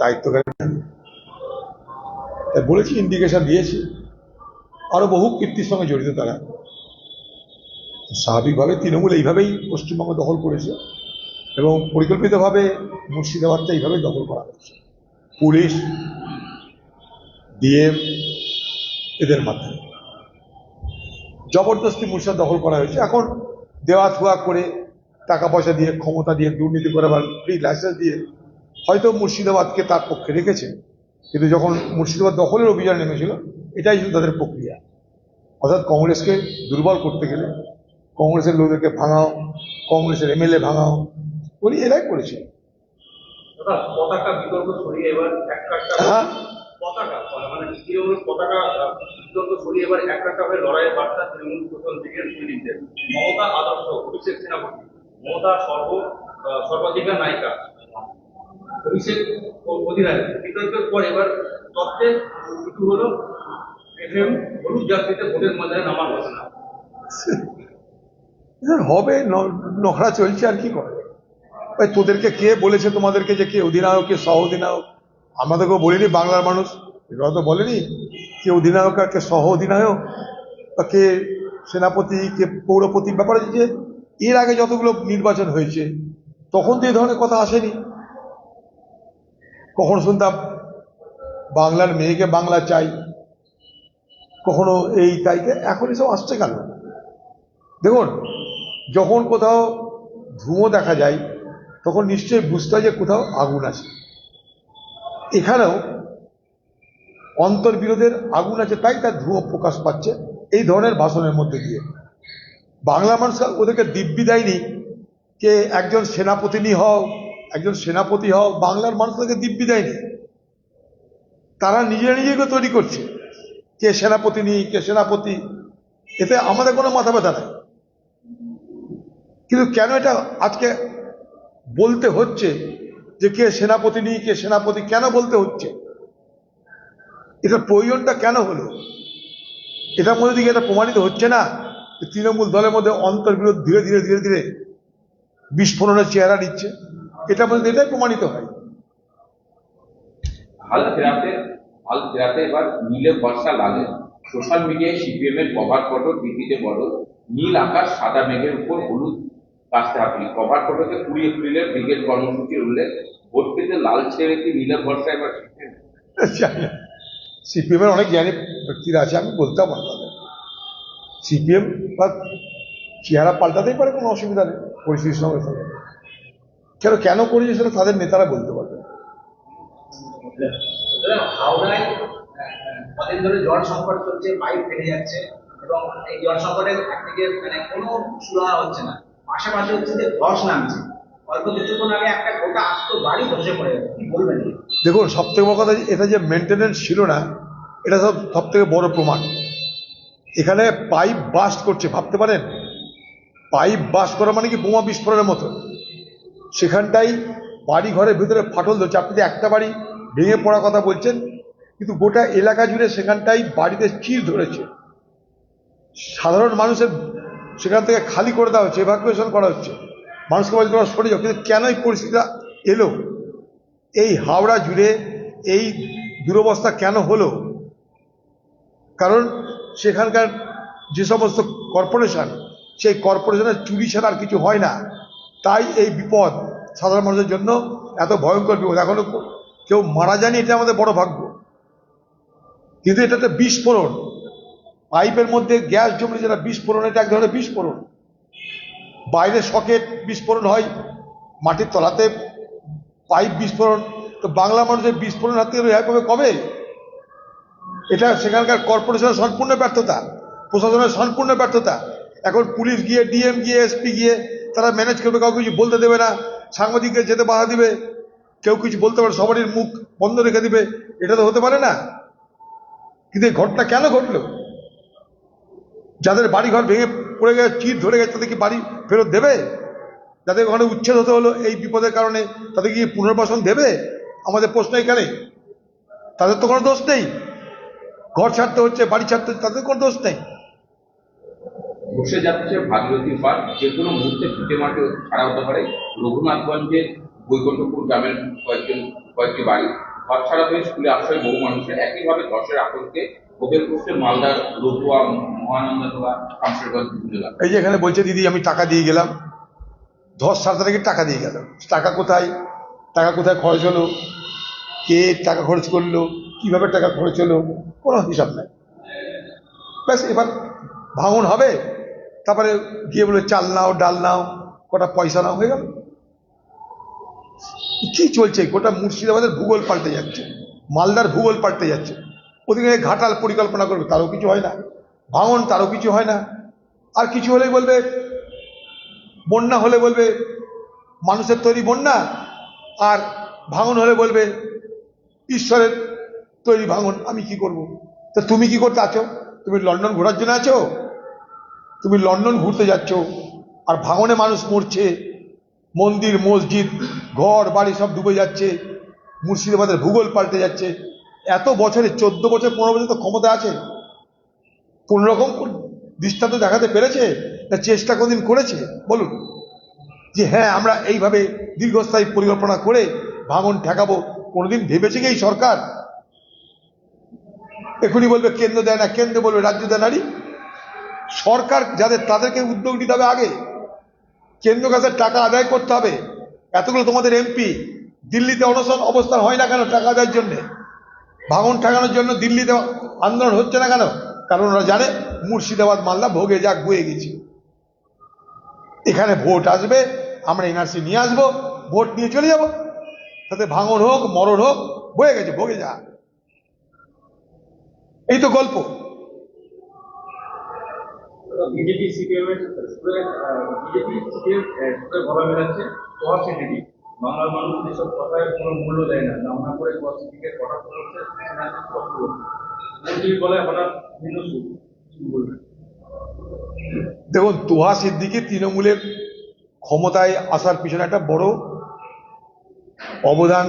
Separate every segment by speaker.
Speaker 1: দায়িত্বকারী তাই বলেছি ইন্ডিকেশন দিয়েছি। আরও বহু কীর্তির সঙ্গে জড়িত তারা। স্বাভাবিকভাবে তৃণমূল এইভাবেই পশ্চিমবঙ্গ দখল করেছে এবং পরিকল্পিতভাবে মুর্শিদাবাদটা এইভাবেই দখল করা হয়েছে পুলিশ, ডিএম, এদের মাধ্যমে। জবরদস্তি মুর্শিদাবাদ দখল করা হয়েছে। এখন দেওয়া থুয়া করে টাকা পয়সা দিয়ে, ক্ষমতা দিয়ে, দুর্নীতি করে বা ফ্রি লাইসেন্স দিয়ে হয়তো মুর্শিদাবাদকে তার পক্ষে রেখেছে কিন্তু যখন মুর্শিদাবাদ দখলের অভিযান নেমেছিল এটাই ছিল তাদের প্রক্রিয়া। অর্থাৎ কংগ্রেসকে দুর্বল করতে গেলে কংগ্রেসের লোকদেরকে ভাঙাও কংগ্রেসের এমএলএ ভাঙাও বলি এরাই করেছে হ্যাঁ?
Speaker 2: মানে মমতা সর্বাধিকার নায়িকা। অভিষেক পর এবার তত্ত্বে শুরু হলো হলুদ যাত্রীতে ভোটের ময়দানে নামার ঘোষণা।
Speaker 1: হবে নখরা চলছে আর কি করে? তোদেরকে কে বলেছে তোমাদেরকে যে কে অধিনায়ক, কে সহ অধিনায়ক? আমাদেরকেও বলিনি বাংলার মানুষ। এরা তো বলেনি কে অধিনায়ক আর কে সহ অধিনায়ক বা কে সেনাপতি, কে পৌরপতি। ব্যাপারে যে এর আগে যতগুলো নির্বাচন হয়েছে, তখন তো এই ধরনের কথা আসেনি। কখনো শুনতাম বাংলার মেয়েকে বাংলা চাই, কখনো এই তাইকে এখন এসব আসছে কেন? দেখুন, যখন কোথাও ধুঁয়ো দেখা যায়, তখন নিশ্চয়ই বুঝতে যে কোথাও আগুন আছে। এখানেও অন্তর্বিরোধের আগুন আছে, তাই তার ধুঁয়ো প্রকাশ পাচ্ছে এই ধরনের ভাষণের মধ্যে দিয়ে। বাংলা মানুষ ওদেরকে দিব্যি দেয়নি যে একজন সেনাপতিনি হও একজন সেনাপতি হও বাংলার মানুষ তাদেরকে দিব্যি দেয়নি। তারা নিজে নিজেকে তৈরি করছে। কে সেনাপতিনি কে সেনাপতি। এতে আমাদের কোনো মাথা ব্যথা নাই। কিন্তু কেন এটা আজকে বলতে হচ্ছে যে কে সেনাপতি নেই, কে সেনাপতি কেন বলতে হচ্ছে? এটার প্রয়োজনটা কেন হলো? এটার মধ্যে দিকে এটা প্রমাণিত হচ্ছে না? তৃণমূল দলের মধ্যে অন্তর্বিরোধ ধীরে ধীরে ধীরে ধীরে বিস্ফোরণের চেহারা নিচ্ছে। এটার মধ্যে এটাই প্রমাণিত হয়।
Speaker 3: হাল ফেরাতে হাল ফেরাতে এবার নীলে বর্ষা লালে সোশ্যাল মিডিয়ায় সিপিএম এর কভার ফটো ডিপিতে বড় নীল আকাশ সাদা মেঘের উপর হলুদ কাস্তে হাঁপি কভার ফটোতে কুড়ি এপ্রিলের ব্রিগেড কর্মসূচির উল্লেখ। ভোট পেতে লাল ছেড়ে কি নীলের বর্ষা এবার সিপিএম?
Speaker 1: এর অনেক জ্ঞানী ব্যক্তিরা আছে আমি বলতে পারব না সিপিএম বা চেহারা পাল্টাতেই পারে কোনো অসুবিধা নেই পরিস্থিতির সঙ্গে সঙ্গে। কেন কেন করেছে সেটা তাদের নেতারা বলতে পারবে
Speaker 4: হাওড়ায় কদিন ধরে জল সংকট চলছে পাইপ ফেটে যাচ্ছে এবং এই জল সংকটের একদিকে মানে কোনো সুরাহা হচ্ছে না। পাশাপাশি হচ্ছে যে ধস নামছে। অল্প কিছুক্ষণ আগে একটা গোটা আস্ত বাড়ি ধসে পড়ে বলবেন?
Speaker 1: দেখুন সব থেকে বড় কথা এটা যে মেনটেনেন্স ছিল না এটা সব সব থেকে বড় প্রমাণ। এখানে পাইপ বাস্ট করছে ভাবতে পারেন? পাইপ বাস্ট করা মানে কি বোমা বিস্ফোরণের মতো। সেখানটাই বাড়ি ঘরের ভিতরে ফাটল ধরছে। আপনি একটা বাড়ি ভেঙে পড়ার কথা বলছেন, কিন্তু গোটা এলাকা জুড়ে সেখানটাই বাড়িতে চির ধরেছে। সাধারণ মানুষের সেখান থেকে খালি করে দেওয়া হচ্ছে এভাকুয়েশন করা হচ্ছে। মানুষকে বলছে, তোমরা সরে যাও। কিন্তু কেন এই পরিস্থিতিটা এলো? এই হাওড়া জুড়ে এই দুরবস্থা কেন হলো? কারণ সেখানকার যে সমস্ত কর্পোরেশন, সেই কর্পোরেশনের চুরি ছাড়া আর কিছু হয় না। তাই এই বিপদ সাধারণ মানুষের জন্য এত ভয়ঙ্কর বিপদ। এখনও কেউ মারা যায়নি, এটা আমাদের বড় ভাগ্য। কিন্তু এটা একটা বিস্ফোরণ পাইপের মধ্যে গ্যাস জমলে যেটা বিস্ফোরণ এটা এক ধরনের বিস্ফোরণ বাইরে সকেট বিস্ফোরণ হয়, মাটির তলাতে পাইপ বিস্ফোরণ তো বাংলা মানুষের বিস্ফোরণ হাত থেকে রেহাই পাবে কবে? এটা সেখানকার কর্পোরেশনের সম্পূর্ণ ব্যর্থতা, প্রশাসনের সম্পূর্ণ ব্যর্থতা। এখন পুলিশ গিয়ে, ডিএম গিয়ে, এসপি গিয়ে তারা ম্যানেজ করবে, কাউকে কিছু বলতে দেবে না। সাংবাদিককে যেতে বাধা দিবে। কেউ কিছু বলতে পারে, সবারই মুখ বন্ধ রেখে দিবে। এটা তো হতে পারে না। কিন্তু এই ঘটনা কেন ঘটলো? যাদের বাড়ি ঘর ভেঙে পড়ে গেছে, চির ধরে গেছে তাদের কি বাড়ি ফেরত দেবে? যাদের ওখানে উচ্ছেদ হতে হলো এই বিপদের কারণে, তাদের কি পুনর্বাসন দেবে? আমাদের প্রশ্ন এখানে। তাদের তো কোনো দোষ নেই। ঘর ছাড়তে হচ্ছে, বাড়ি ছাড়তে হচ্ছে, তাদের কোনো দোষ নেই।
Speaker 3: বসে যাচ্ছে ভাগীরথী পার যে কোনো মুহূর্তে ফিটে মাঠে ছাড়া হতে পারে। রঘুনাথগঞ্জের বৈকুণ্ঠপুর গ্রামের কয়েকজন, কয়েকটি বাড়ি। ঘর ছাড়া হয়ে স্কুলে আশ্রয় বহু মানুষের। একইভাবে ধসের আতঙ্কে
Speaker 1: এই যে এখানে বলছে, দিদি, আমি টাকা দিয়ে গেলাম। ধস সাত টাকা দিয়ে গেল টাকা কোথায়? টাকা কোথায় খরচ হলো? কে টাকা খরচ করল? কীভাবে টাকা খরচ হলো? কোনো হিসাব নাই। ব্যাস, এবার ভাঙন হবে? তারপরে গিয়ে বলে, চাল নাও, ডাল নাও, কটা পয়সা নাও, হয়ে গেল। কি চলছে? গোটা মুর্শিদাবাদের ভূগোল পাল্টে যাচ্ছে, মালদার ভূগোল পাল্টে যাচ্ছে। ওদিকে ঘাটাল পরিকল্পনা করবে, তারও কিছু হয় না। ভাঙন, তারও কিছু হয় না। আর কিছু হলেই বলবে, বন্যা হলে বলবে, মানুষের তৈরি বন্যা। আর ভাঙন হলে বলবে, ঈশ্বরের তৈরি ভাঙন, আমি কি করব? তা তুমি কি করতে আছো? তুমি লন্ডন ঘোরার জন্য আছো? তুমি লন্ডন ঘুরতে যাচ্ছ, আর ভাঙনে মানুষ মরছে, মন্দির, মসজিদ, ঘর, বাড়ি সব ডুবে যাচ্ছে, মুর্শিদাবাদের ভূগোল পাল্টে যাচ্ছে। এত বছরে, চোদ্দ বছর, পনেরো বছর তো ক্ষমতা আছে। কোন রকম দৃষ্টান্ত দেখাতে পেরেছে? না চেষ্টা কোনদিন করেছে? বলুন। যে হ্যাঁ আমরা এইভাবে দীর্ঘস্থায়ী পরিকল্পনা করে ভাঙন ঠেকাবো, কোনোদিন ভেবেছে কি এই সরকার? এখনই বলবে, কেন্দ্র দেয় না, কেন্দ্র বলবে, রাজ্য দেয় নারী সরকার যাদের, তাদেরকে উদ্যোগ নিতে হবে আগে। কেন্দ্র কাছে টাকা আদায় করতে হবে। এতগুলো তোমাদের এমপি, দিল্লিতে অনশন অবস্থান হয় না কেন টাকা আদায়ের জন্যে? ভাঙন ঠেকানোর জন্য দিল্লিতে আন্দোলন হচ্ছে না কেন? কারণ ওরা জানে মুর্শিদাবাদ, মালদা ভোগে যাক বয়ে গেছি। এখানে ভোট আসবে, আমরা এনআরসি নিয়ে আসব, ভোট নিয়ে চলে যাব। তাতে ভাঙন হোক, মরণ হোক, বয়ে গেছে, ভোগে যা। এই তো গল্প।
Speaker 2: বিজেপি সিপিএম এর বিজেপি সিপিএম সিটি বাংলার মানুষ কথায় কোনো মূল্য দেয় না নাম না করে হঠাৎ বলবেন
Speaker 1: দেখুন, তুহা সিদ্দিকি তৃণমূলের ক্ষমতায় আসার পিছনে একটা বড় অবদান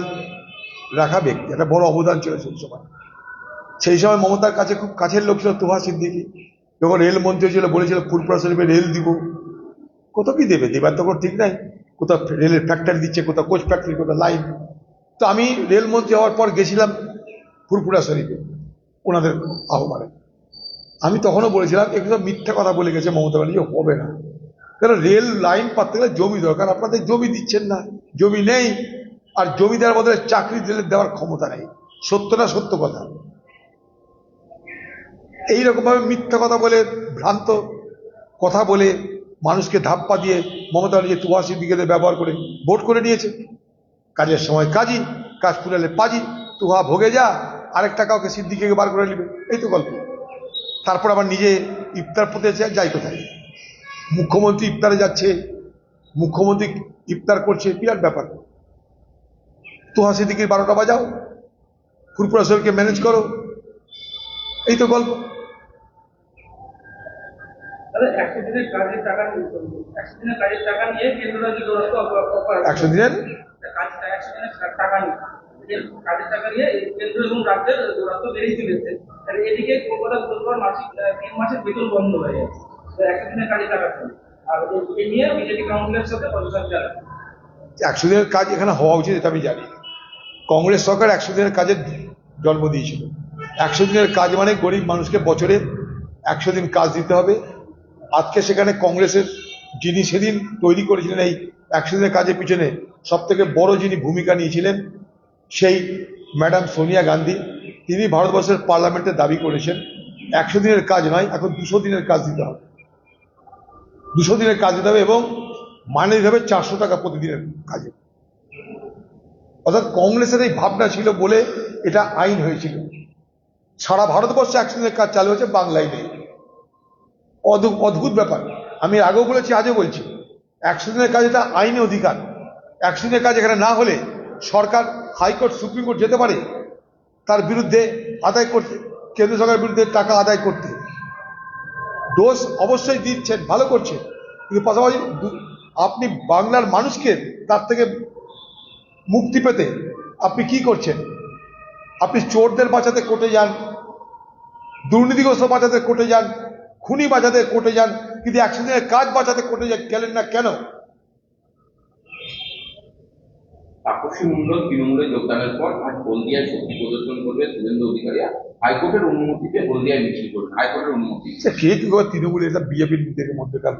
Speaker 1: রাখা ব্যক্তি, একটা বড় অবদান ছিল সেই সময়। সেই সময় মমতার কাছে খুব কাছের লোক ছিল তুহা সিদ্দিকি। যখন রেল রেলমন্ত্রী ছিল, বলেছিল ফুলপুরা শরীফে রেল দিব। কোথাও কি দেবে? দেবার তো কোনো ঠিক নাই। কোথাও রেলের ফ্যাক্টরি দিচ্ছে, কোথাও কোচ ফ্যাক্টরি কোথাও লাইন তো আমি রেলমন্ত্রী হওয়ার পর গেছিলাম ফুরপুরা শরীফে, ওনাদের আহ্বানে। আমি তখনও বলেছিলাম এগুলো মিথ্যা কথা বলে গেছে মমতা ব্যানার্জি, হবে না। কারণ রেল লাইন পাততে গেলে জমি দরকার, আপনাদের জমি দিচ্ছেন না, জমি নেই, আর জমি দেওয়ার বদলে চাকরি দিলে দেওয়ার ক্ষমতা নেই। সত্য না সত্য কথা? এইরকমভাবে মিথ্যা কথা বলে, ভ্রান্ত কথা বলে মানুষকে ধাপ্পা দিয়ে মমতা ব্যানার্জি তুয়া সিদ্দিকেদের ব্যবহার করে ভোট করে নিয়েছে। কাজের সময় কাজই কাজ ফুরালে পাজি, তুহা ভোগে যা আরেকটা কাউকে সিদ্দিকে বার করে নেবে। এই তো গল্প। তারপর আবার নিজে ইফতার পথে যাই কোথায়? মুখ্যমন্ত্রী ইফতারে যাচ্ছে, মুখ্যমন্ত্রী ইফতার করছে, বিরাট ব্যাপার। তুহা সিদ্দিকির বারোটা বাজাও ফুরপুরা শরীরকে ম্যানেজ করো এই তো গল্প।
Speaker 2: একশো দিনের একশো দিনের টাকা এদিকে কলকাতা মাসিক তিন মাসের বেতন বন্ধ হয়ে যাচ্ছে একশো দিনের কাজের আর এই নিয়ে বিজেপি কাউন্সিলের সাথে প্রশাসন চালায়
Speaker 1: একশো দিনের কাজ এখানে হওয়া উচিত এটা আমি জানি। কংগ্রেস সরকার একশো দিনের কাজের জন্ম দিয়েছিল। একশো দিনের কাজ মানে গরিব মানুষকে বছরে একশো দিন কাজ দিতে হবে। আজকে সেখানে কংগ্রেসের যিনি সেদিন তৈরি করেছিলেন এই একশো দিনের কাজের পিছনে সব থেকে বড় যিনি ভূমিকা নিয়েছিলেন, সেই ম্যাডাম সোনিয়া গান্ধী। তিনি ভারতবর্ষের পার্লামেন্টে দাবি করেছেন, একশো দিনের কাজ নয়, এখন দুশো দিনের কাজ দিতে হবে। দুশো দিনের কাজ দিতে হবে এবং মানে দিতে হবে চারশো টাকা প্রতিদিনের কাজে। অর্থাৎ কংগ্রেসের এই ভাবনা ছিল বলে এটা আইন হয়েছিল। সারা ভারতবর্ষে দিনের কাজ চালু হয়েছে, বাংলায় নেই। অদ্ভুত ব্যাপার। আমি আগেও বলেছি, আজও বলছি দিনের কাজ এটা আইনি অধিকার। দিনের কাজ এখানে না হলে সরকার, হাইকোর্ট, সুপ্রিম কোর্ট যেতে পারে, তার বিরুদ্ধে আদায় করতে, কেন্দ্র সরকারের বিরুদ্ধে টাকা আদায় করতে। দোষ অবশ্যই দিচ্ছেন, ভালো করছেন। কিন্তু পাশাপাশি আপনি বাংলার মানুষকে তার থেকে মুক্তি পেতে আপনি কি করছেন? আপনি চোরদের বাঁচাতে কোর্টে যান দুর্নীতিগ্রস্ত বাঁচাতে কোর্টে যান খুনি বাঁচাতে কোর্টে যান কিন্তু একশো দিনের কাজ বাঁচাতে কোর্টে যান গেলেন না কেন?
Speaker 5: তাপসী মণ্ডল তৃণমূলে যোগদানের পর আজ হলদিয়ায় শক্তি প্রদর্শন করবে শুভেন্দু অধিকারীরা হাইকোর্টের অনুমতিতে হলদিয়ায় মিছিল করবে। হাইকোর্টের অনুমতি।
Speaker 1: কে কি করে তৃণমূল এটা বিজেপির নিজেদের মধ্যেকার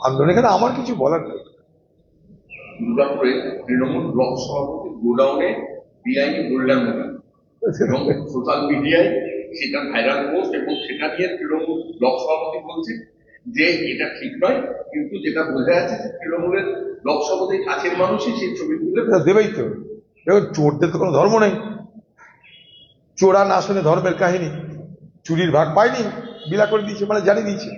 Speaker 1: আন্দোলন? এখানে আমার কিছু বলার নেই।
Speaker 3: দুর্গাপুরে তৃণমূল ব্লক সভাপতি গোডাউনে বেআইনি এবং সোশ্যাল মিডিয়ায় সেটা ভাইরাল পোস্ট এবং সেটা নিয়ে তৃণমূল ব্লক সভাপতি বলছে যে এটা ঠিক নয়, কিন্তু যেটা বোঝা যাচ্ছে যে তৃণমূলের ব্লক সভাপতির কাছের মানুষই সেই ছবি তুলে
Speaker 1: দেবেই তো। দেখুন, চোরদের তো কোনো ধর্ম নেই। চোরা না শুনে ধর্মের কাহিনী। চুরির ভাগ পায়নি, বিলা করে দিয়েছে মানে জানিয়ে দিয়েছে।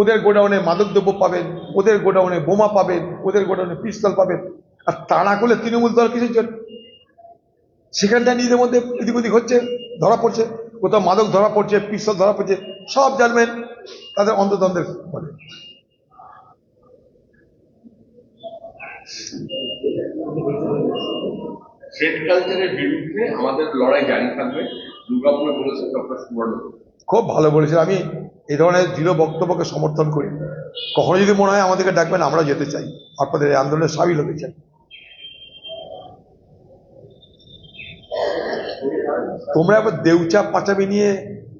Speaker 1: ওদের গোডাউনে মাদকদ্রব্য পাবেন, ওদের গোডাউনে বোমা পাবেন, ওদের গোডাউনে পিস্তল পাবেন। আর তা না করলে তৃণমূল দল কিসের জন্য? সেখানটা নিজেদের মধ্যে এদিক ওদিক হচ্ছে ধরা পড়ছে কোথাও মাদক ধরা পড়ছে পিস্তল ধরা পড়ছে সব জানবেন তাদের অন্তদ্বন্দ্বের ফলে।
Speaker 3: সেট কালচারের বিরুদ্ধে আমাদের লড়াই জারি থাকবে দুর্গাপুরে বলেছেন ডক্টর সুবর্ণ।
Speaker 1: খুব ভালো বলেছেন আমি এই ধরনের দৃঢ় বক্তব্যকে সমর্থন করি। কখনো যদি মনে হয় আমাদেরকে ডাকবেন আমরা যেতে চাই। আপনাদের এই আন্দোলনে সামিল হতে চাই। তোমরা এবার দেউচা পাচাবি নিয়ে